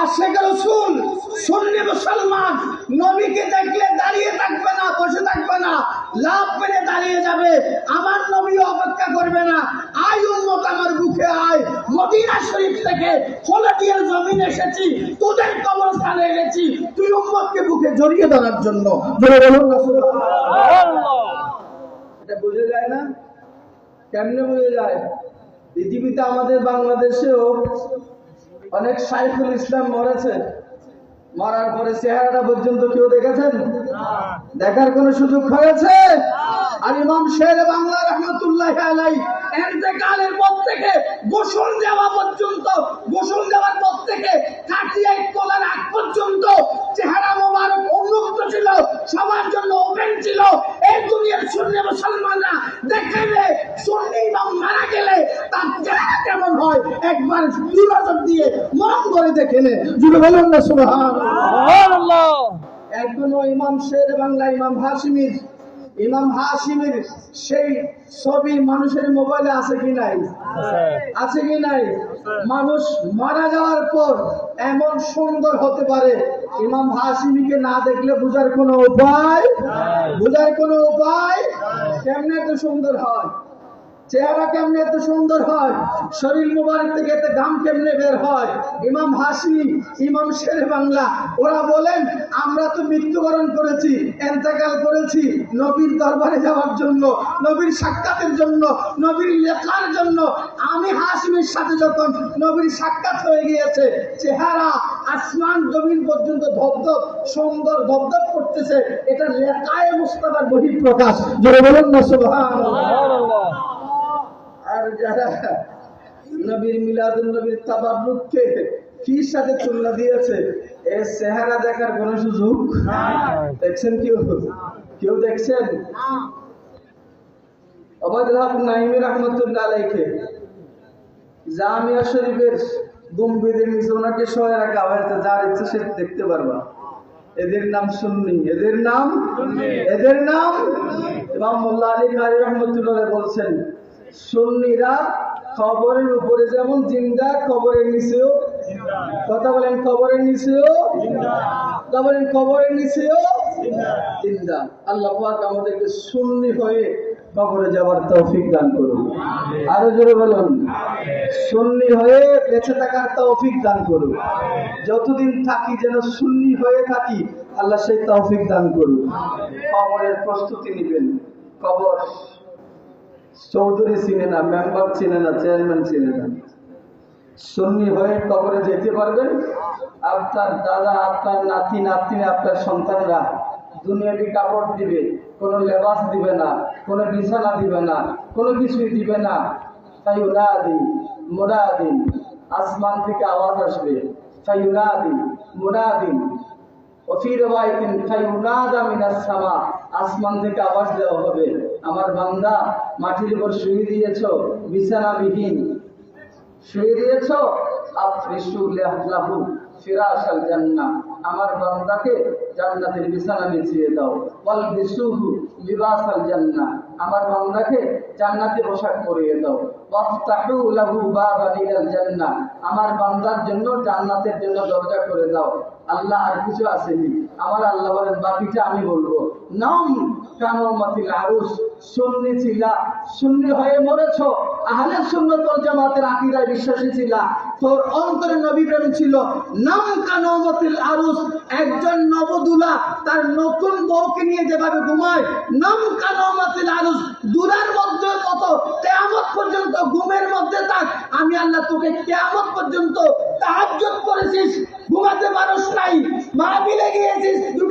আশেখ রসুল সুন্নি মুসলমান, নবীকে দেখলে দাঁড়িয়ে থাকবে না, বসে থাকবে না লাভ পেরে দাঁড়িয়ে যাবে, আমার নবী অপেক্ষা করবে না। আয় উন্মত আমার বুকে আয়, মদিনা শরীফ থেকে খোলাটিয়ার জমিন এসেছি, তোদের কবরস্থানে এনেছি, তুই উম্মতকে বুকে জড়িয়ে ধরার জন্য। এটা বুঝে যায় না? কেমনে বুঝে যায়? পৃথিবীতে আমাদের বাংলাদেশেও অনেক সাইফুল ইসলাম মরেছে। মরার পরে চেহারাটা পর্যন্ত কেউ দেখেছেন? দেখার কোন সুযোগ হয়েছে? আর ইমাম শের বাংলা রহমতুল্লাহ আলাই কালের পর থেকে গোসল দেওয়া সবার জন্য ওপেন ছিল। এই দুনিয়ার শূন্য মুসলমানরা দেখেবে শূন্য ইমাম মারা গেলে তার চেহারা কেমন হয়? একবার দুনজর দিয়ে মন করে দেখে নে জুড়ে বলুন না একজন ইমাম শের বাংলা ইমাম হাসিমির ইমাম হাসিমের সেই ছবি মানুষের মোবাইলে আছে কি নাই? আছে কি নাই? মানুষ মারা যাওয়ার পর এমন সুন্দর হতে পারে ইমাম হাসিমিকে না দেখলে বুঝার কোনো উপায়? বোঝার কোনো উপায়? কেমনে এত সুন্দর হয়? চেহারা কেমনে এত সুন্দর হয়? শরীর মুবারক থেকে এত গাম কেমনে বের হয়? ইমাম হাসি, ইমাম শের বাংলা, ওরা বলেন, আমরা তো মৃত্যুবরণ করেছি এন্তেকাল করেছি নবীর দরবারে যাওয়ার জন্য, নবীর সাক্ষাতের জন্য, নবীর লেখার জন্য। আমি হাসিমের সাথে যখন নবীর সাক্ষাৎ হয়ে গিয়েছে, চেহারা, আসমান, জমিন পর্যন্ত ধপধপ, সুন্দর ধপধপ করতেছে। এটা লেখায় মুস্তাফার বহিঃপ্রকাশ। বলুন না, সুবহানাল্লাহ। যারা নবীর নবীর তাবারুককে কি সাথে তুলনা দিয়েছে? এ চেহারা দেখার কোন সুযোগ দেখছেন কেউ? কেউ দেখছেন? নাইমি রহমতুল্লাহ আলাইকে জামিয়া শরীফের নিচে ওনাকে সবাই রাখা হয়েছে যার ইচ্ছে সে দেখতে পারবা। এদের নাম সুন্নি। এদের নাম? এদের নাম? ইমাম মোল্লা আলী কারি রহমতুল্লাহ বলছেন সুন্নিরা খবরের উপরে যেমন জিন্দা খবরের নিচেও কথা বলেন খবরের নিচেও কথা বলেন খবরের নিচেও জিন্দা। আল্লাহ পাক আমাদেরকে সুন্নি হয়ে কবরে যাওয়ার তৌফিক দান করুন। আরও জোরে বলুন। সুন্নি হয়ে বেঁচে থাকার তৌফিক দান করুন। যতদিন থাকি যেন সুন্নি হয়ে থাকি আল্লাহ সেই তৌফিক দান করুন। কবরের প্রস্তুতি নেবেন। কবর চৌধুরী চিনে না, মেম্বার চিনে না, চেয়ারম্যান চিনে না। সুন্নি হয়ে কবরে যেতে পারবেন? আপনার দাদা, আপনার নাতি, নাতনি, আপনার সন্তানরা দুনিয়াবি কাপড় দিবে, কোনো লেবাস দিবে না, কোনো বিছানা দিবে না, কোনো কিছুই দিবে না। তাই উনাদি মুরাদিন, আসমান থেকে আওয়াজ আসবে। তাই রবাইতিন ফাইউনাদা মিনাস সামা আসমান থেকে আওয়াজ দেওয়া হবে। আমার বান্দা, মাটির উপর শুয়ে দিয়েছ বিছানাবিহীন শুয়ে দিয়েছ? আমার বান্দাকে জান্নাতের বিছানা বিছিয়ে দাও। বল বিশু লিবাস জান্নাহ আমার বান্দাকে জান্নাতে পোশাক পরিয়ে দাও। ওয়াফতাহু লাহু জান্নাহ। আমার বান্দার জন্য জান্নাতের জন্য দরজা করে দাও। আল্লাহ আর কিছু আসেনি। আমার আল্লাহ বলেন বাকিটা আমি বলব। নাম কানমাতিল আরুস সুন্নি ছিলা। সুন্নি হয়ে মরেছ। আহলে সুন্নত ওয়াল জামাতের আকীদায় বিশ্বাসী ছিলা। তোর অন্তরে নবী প্রেম ছিল। নাম কানমাতিল আরুস একজন নবদুলা। তার নতুন বউকে নিয়ে যেভাবে ঘুমায়, নাম কানমাতিল আরুস দুধের মধ্যে কত, কেয়ামত পর্যন্ত ঘুমের মধ্যে থাক, আমি আল্লাহ তোকে কেয়ামত পর্যন্ত তাহাজ করেছিস, ঘুমাতে মানুষ নাই, মাহফিলে গিয়েছিস দুটা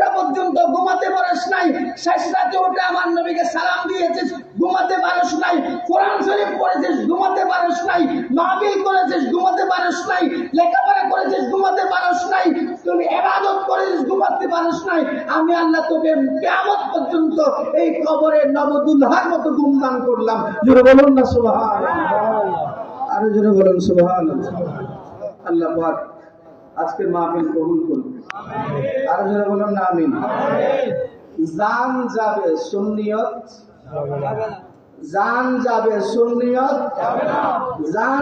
পর্যন্ত ঘুমাতে পারস নাই। শেষ রাতে উঠে আমার নবীকে সালাম দিয়েছিস, ঘুমাতে পারস নাই। কোরআন শরীফ পড়েছিস, ঘুমাতে পারস নাই। মাহফিল করেছিস, ঘুমাতে পারস নাই। লেখাপড়া করেছিস, ঘুমাতে পারস নাই। তুমি ইবাদত করেছিস, ঘুমাতে পারস নাই। আমি আল্লাহ তোকে কিয়ামত পর্যন্ত এই কবরে নবদুল্লাহর মতো গুমদান করলাম। জোরে বলুন না, সুবহানাল্লাহ। আরও জোরে বলুন, সুবহানাল্লাহ। আল্লাহ পাক আজকের মাহফিল কবুল করুন। আরও যারা বলুন না আমিন। জান যাবে সুন্নিয়ত জান যাবে সুন্নিয়ত জান